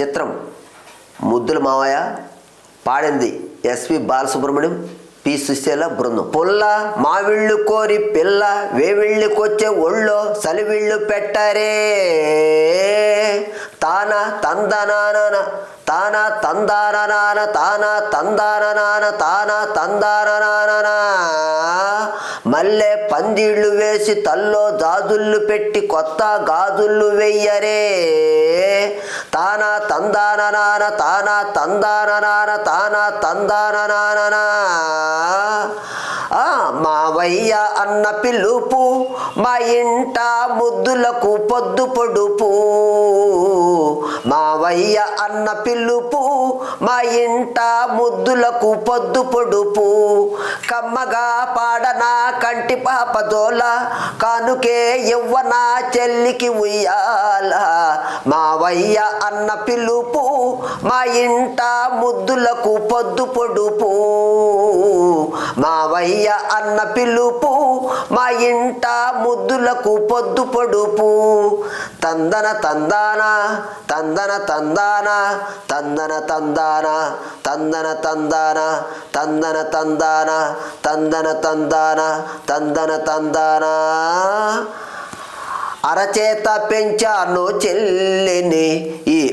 చిత్రం. ముద్దుల మావయ్య పాడింది ఎస్వి బాలసుబ్రహ్మణ్యం పి సుశీల బృందం. పుల్ల మావిళ్ళు కోరి పిల్ల వేవిళ్ళకొచ్చే ఒళ్ళో సలివిళ్ళు పెట్టరే. తాన తందనాన తాన తందాననాన తాన తందాననాన తాన తందాననాన మల్లె పందిళ్ళు వేసి తల్లో జాజుళ్ళు పెట్టి కొత్త గాజుళ్ళు వెయ్యరే. తందాననాన తాన తందాననాన తాన తందాననాన మావయ్య అన్న పిలుపు మా ఇంట ముద్దులకు పొద్దు పొడుపు. మావయ్య అన్న పిలుపు మా ఇంట ముద్దులకు పొద్దు పొడుపు. కమ్మగా పాడనా కంటి పాప దోల కానుకే ఇవ్వన చెల్లికి ఉయ్యాల. మావయ్య అన్న పిలుపు మా ఇంట ముద్దులకు పొద్దు పొడుపు. మావయ్య అన్న పిలుపు మా ఇంట ముద్దులకు పొద్దు పొడుపు. తందన తందాన తందన తందాన తందన తందాన తందన తందాన తందన తందాన తందన తందాన తందన తందాన. అరచేత పెంచాను చెల్లిని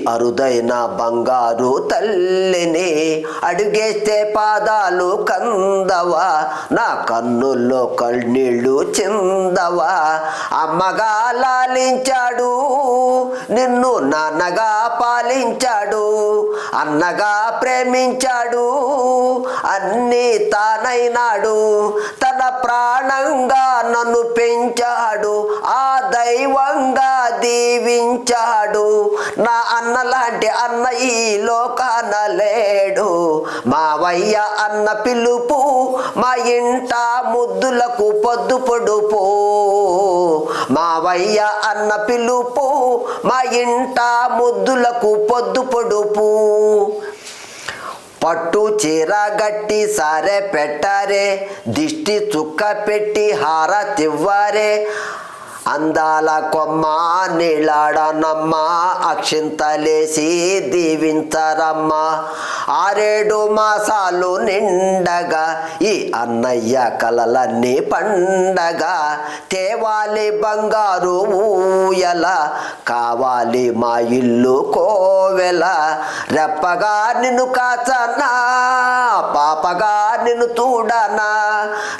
అరుదైన బంగారు తల్లిని అడుగేస్తే పాదాలు కందవా నా కన్నుల్లో కన్నీళ్ళు చిందవా. అమ్మగా లాలించాడు నిన్ను నాన్నగా పాలించాడు అన్నగా ప్రేమించాడు అన్నీ తానైనాడు. తన ప్రాణంగా నన్ను పెంచాడు ఆ దైవంగా దీవించాడు. నా అన్న లాంటి అన్న ఈ లోకాన లేడు. మావయ్య అన్న పిలుపు మా ఇంట ముద్దులకు పొద్దు పొడుపు మావయ్య అన్న పిలుపు మా ఇంట ముద్దులకు పొద్దు పొడుపు పట్టు చీర గట్టి సారే పెట్టారే దిష్టి చుక్క పెట్టి హార తివ్వారే. అందాల కొమ్మ నీళ్ళాడనమ్మ అక్షింతలేసి దీవించరమ్మ. ఆరేడు మాసాలు నిండగా ఈ అన్నయ్య కలలన్నీ పండగా. తేవాలి బంగారు ఊయల కావాలి మా ఇల్లు కోవెల. రెప్పగా నిన్ను కాచనా పాపగా నిన్ను తూడనా.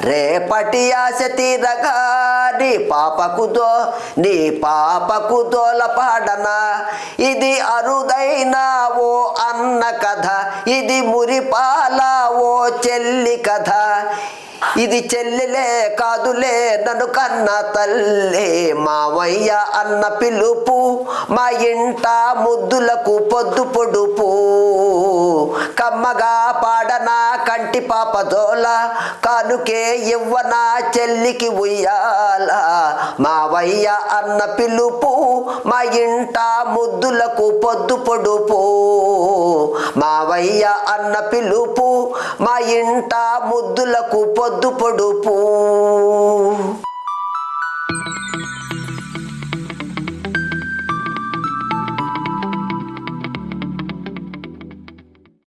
రేపటి ఆశ తీరగా పాపకుతో నీ పాపకు పాడన ఇది అరుదైన ఓ అన్న కథ ఇది మురిపాల ఓ చెల్లి కథ. ఇది చెల్లిలే కాదులే నన్ను కన్న తల్లే మావయ్య అన్న పిలుపు మా ఇంట ముద్దులకు పొద్దు పొడుపు. కమ్మగా పాడనా కంటి పాపదోల కానుకే ఇవ్వనా చెల్లికి ఉయ్యాల. మావయ్య అన్న పిలుపు మా ఇంట ముద్దులకు పొద్దు పొడుపు. మావయ్య అన్న పిలుపు మా ఇంట ముద్దులకు పొద్దు పొడుపు.